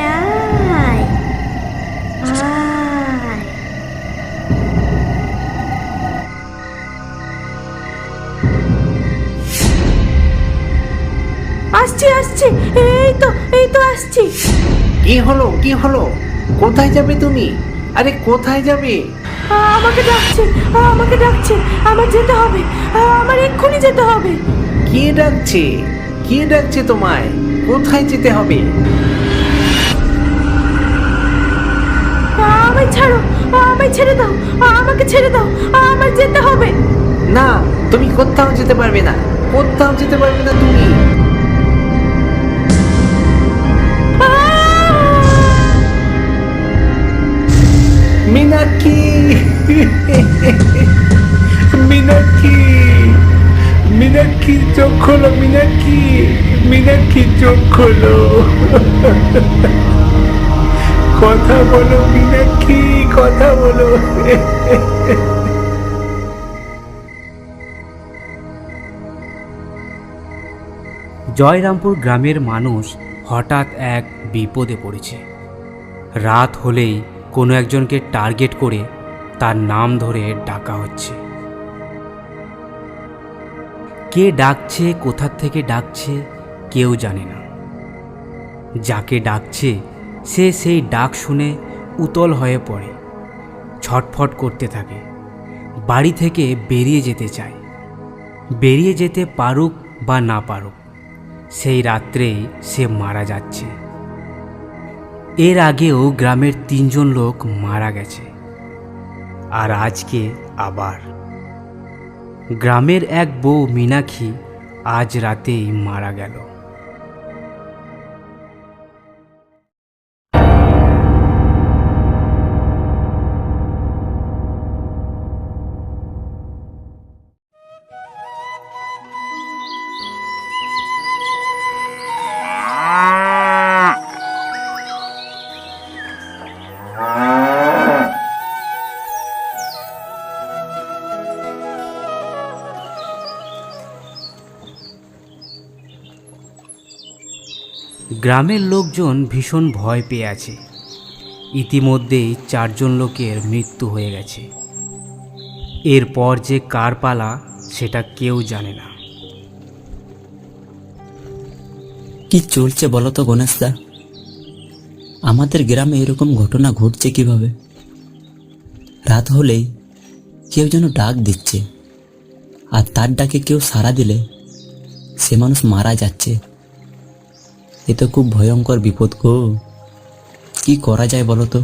আয় আয় আসছি আসছি। এই তো এই তো আসছি। কি হলো কি হলো? কোথায় যাবে তুমি? আরে কোথায় যাবে? আমাকে ডাকছে আমাকে ডাকছে। আমার যেতে হবে আমার এক্ষুনি যেতে হবে। কে ডাকছে? কে ডাকছে তোমায়? কোথায় যেতে হবে? আমায় ছাড়ো আমায় ছেড়ে দাও আমাকে ছেড়ে দাও আমার যেতে হবে। না তুমি কোথাও যেতে পারবে না কোথাও যেতে পারবে না তুমি। আ! মিনাক্ষী মিনাক্ষী মিনাক্ষী চোখ খোলো মিনাক্ষী মিনাক্ষী চোখ খোলো। কথা বলো মিনাক্ষী কথা বলো? জয়রামপুর গ্রামের মানুষ হঠাৎ এক বিপদে পড়েছে। রাত হলেই কোনো একজনকে টার্গেট করে তার নাম ধরে ডাকা হচ্ছে। কে ডাকছে, কোথার থেকে ডাকছে, কেউ জানে না। যাকে ডাকছে সে সেই ডাক শুনে উতল হয়ে পড়ে, ছটফট করতে থাকে, বাড়ি থেকে বেরিয়ে যেতে চায়। বেরিয়ে যেতে পারুক বা না পারুক, সেই রাত্রেই সে মারা যাচ্ছে। এর আগেও গ্রামের তিনজন লোক মারা গেছে, আর আজকে আবার। গ্রামের এক বউ মীনাক্ষী আজ রাতেই মারা গেল। গ্রামের লোকজন ভীষণ ভয় পেয়ে আছে। ইতিমধ্যেই চারজন লোকের মৃত্যু হয়ে গেছে। এরপর যে কার পালা, সেটা কেউ জানে না। কি চলছে বলো তো গণেশদা? আমাদের গ্রামে এরকম ঘটনা ঘটছে কীভাবে? রাত হলেই কেউ যেন ডাক দিচ্ছে, আর তার ডাকে কেউ সাড়া দিলে সে মানুষ মারা যাচ্ছে। এ তো খুব ভয়ঙ্কর বিপদ গো। কি করা যায় বলো তো?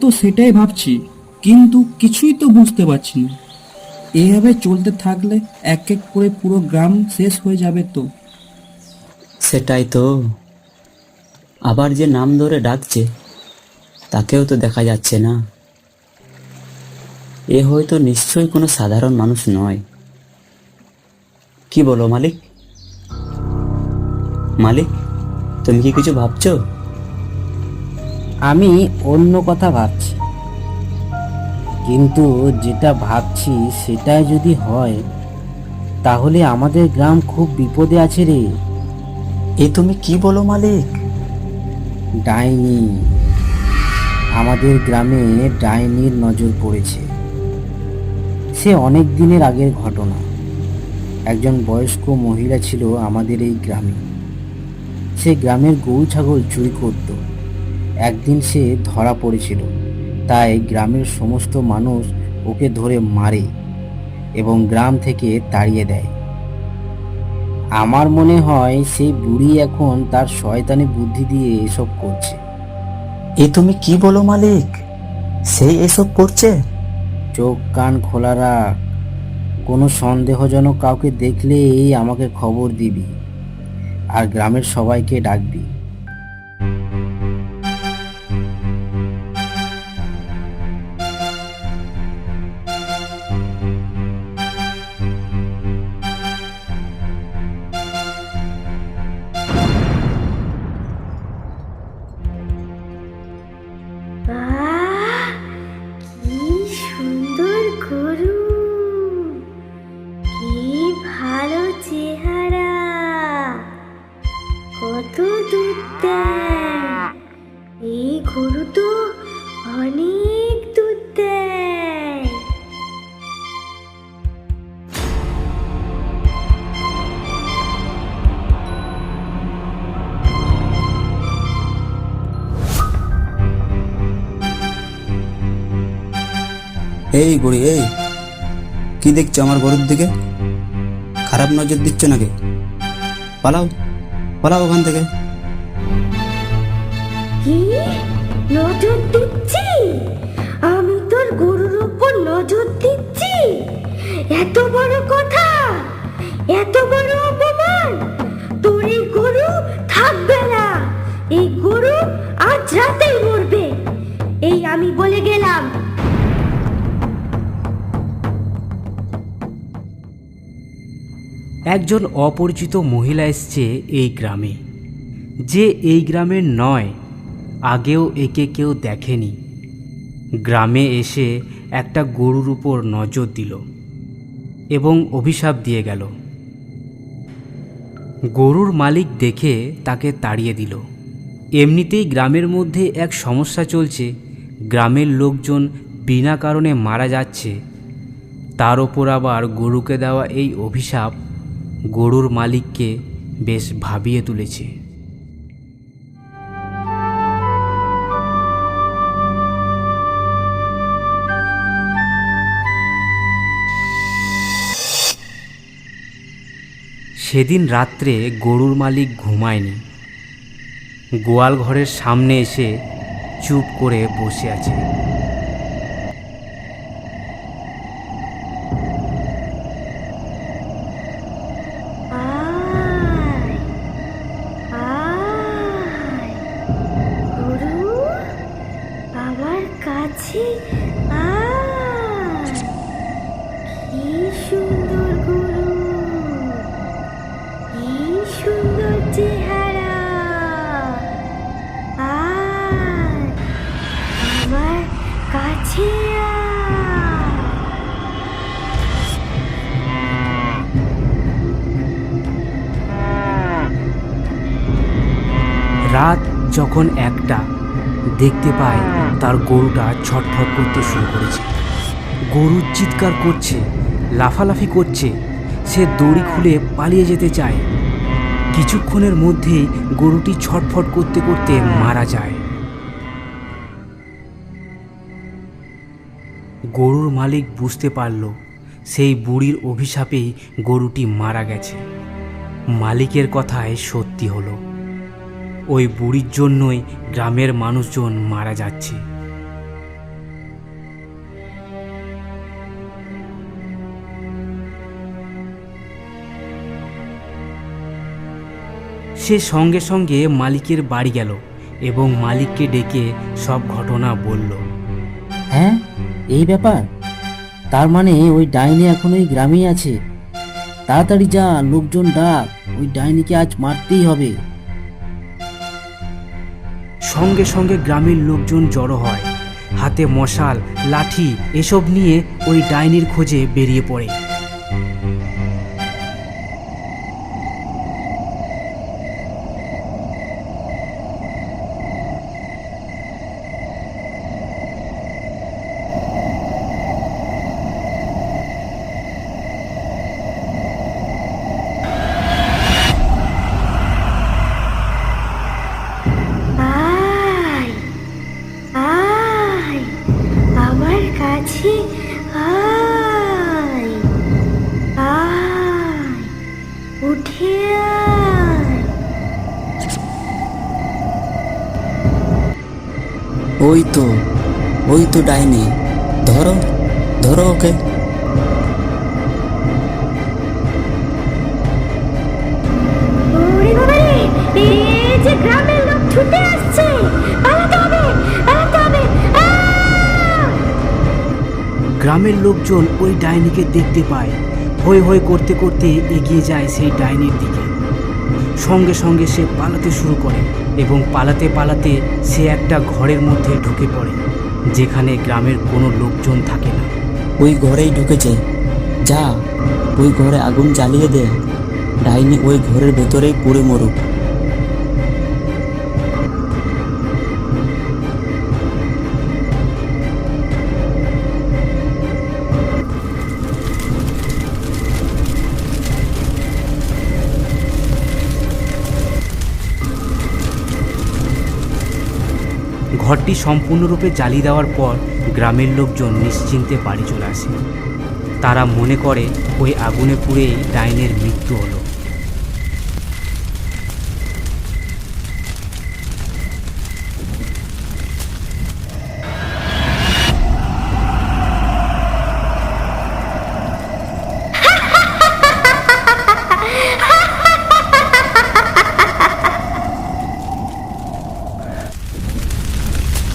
তো সেটাই ভাবছি কিন্তু কিছুই তো বুঝতে পারছি না। এইভাবে চলতে থাকলে এক এক করে পুরো গ্রাম শেষ হয়ে যাবে তো। সেটাই তো। আবার যে নাম ধরে ডাকছে তাকেও তো দেখা যাচ্ছে না। এ হয়তো নিশ্চয়ই কোনো সাধারণ মানুষ নয়। কি বলো মালিক? মালিক? তুমি কি কিছু ভাবছ? আমি অন্য কথা ভাবছি। কিন্তু যেটা ভাবছি সেটাই যদি হয় তাহলে আমাদের গ্রাম খুব বিপদে আছে রে। এ তুমি কি বলো মালিক? ডাইনি। আমাদের গ্রামে ডাইনির নজর পড়েছে। সে অনেক দিনের আগের ঘটনা। একজন বয়স্ক মহিলা ছিল আমাদের এই গ্রামে। সে গ্রামের গরু ছাগল চুরি করত। একদিন সে ধরা পড়েছিল। তাই গ্রামের সমস্ত মানুষ ওকে ধরে মারে এবং গ্রাম থেকে তাড়িয়ে দেয়। আমার মনে হয় সেই বুড়ি এখন তার শয়তানি বুদ্ধি দিয়ে এসব করছে। এ তুমি কি বলো মালিক? সে এসব করছে? চোখ কান খোলা রাখ। কোনো সন্দেহজনক কাউকে দেখলেই আমাকে খবর দিবি। আর গ্রামের সবাইকে ডাকবি। বাহ এই বুড়ি, এই। কি দেখছ আমার গরুর দিকে? খারাপ নজর দিচ্ছ নাকি? পালাও পালাও ওখান থেকে। কি? নজর দিচ্ছি? আমি তোর গরুর উপর নজর দিচ্ছি? এত বড় কথা? এত বড় অপমান? তোর এই গরু থাকবে না। এই গরু আজ রাতেই মরবে। এই আমি বলে গেলাম একজন অপরিচিত মহিলা এসছে এই গ্রামে। যে এই গ্রামের নয়, আগেও একে কেউ দেখেনি। গ্রামে এসে একটা গরুর উপর নজর দিল এবং অভিশাপ দিয়ে গেল। গরুর মালিক দেখে তাকে তাড়িয়ে দিল। এমনিতেই গ্রামের মধ্যে এক সমস্যা চলছে। গ্রামের লোকজন বিনা কারণে মারা যাচ্ছে। তার ওপর আবার গরুকে দেওয়া এই অভিশাপ গরুর মালিককে বেশ ভাবিয়ে তুলেছে। সেদিন রাত্রে গরুর মালিক ঘুমায়নি। গোয়াল ঘরের সামনে এসে চুপ করে বসে আছে। রাত যখন একটা, দেখতে পায় তার গরুটা ছটফট করতে শুরু করেছে। গরু চিৎকার করছে, লাফালাফি করছে, সে দড়ি খুলে পালিয়ে যেতে চায়। কিছুক্ষণের মধ্যেই গরুটি ছটফট করতে করতে মারা যায়। গরুর মালিক বুঝতে পারল, সেই বুড়ির অভিশাপেই গরুটি মারা গেছে। মালিকের কথায় সত্যি হলো, ওই বুড়ির জন্যই গ্রামের মানুষজন মারা যাচ্ছে। সে সঙ্গে সঙ্গে মালিকের বাড়ি গেল এবং মালিককে ডেকে সব ঘটনা বলল। হ্যাঁ? এই ব্যাপার? তার মানে ওই ডাইনি এখন ওই গ্রামেই আছে। তাড়াতাড়ি যা, লোকজন ডাক, ওই ডাইনিকে আজ মারতেই হবে। সঙ্গে সঙ্গে গ্রামের লোকজন জড়ো হয়। হাতে মশাল, লাঠি, এসব নিয়ে ওই ডাইনির খোঁজে বেরিয়ে পড়ে। ওই তো ওই তো ডাইনি। ধরো ধরো ওকে। লোক ছুটে আসছে! গ্রামের লোকজন ওই ডাইনিকে দেখতে পায়। হই হই করতে করতে এগিয়ে যায় সেই ডাইনির দিকে। সঙ্গে সঙ্গে সে পালাতে শুরু করে। এবং পালাতে পালাতে সে একটা ঘরের মধ্যে ঢুকে পড়ে, যেখানে গ্রামের কোনো লোকজন থাকে না। ওই ঘরেই ঢুকেছে। যা, ওই ঘরে আগুন জ্বালিয়ে দে। ডাইনি ওই ঘরের ভেতরেই পুড়ে মরুক। ঘরটি সম্পূর্ণরূপে জ্বালিয়ে দেওয়ার পর গ্রামের লোকজন নিশ্চিন্তে বাড়ি চলে আসে। তারা মনে করে ওই আগুনে পুড়েই ডাইনের মৃত্যু হলো।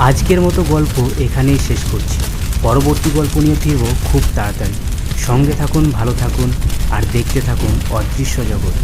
আজকের মতো গল্প এখানেই শেষ করছি। পরবর্তী গল্প নিয়ে ফিরব খুব তাড়াতাড়ি। সঙ্গে থাকুন, ভালো থাকুন, আর দেখতে থাকুন অদৃশ্য জগৎ।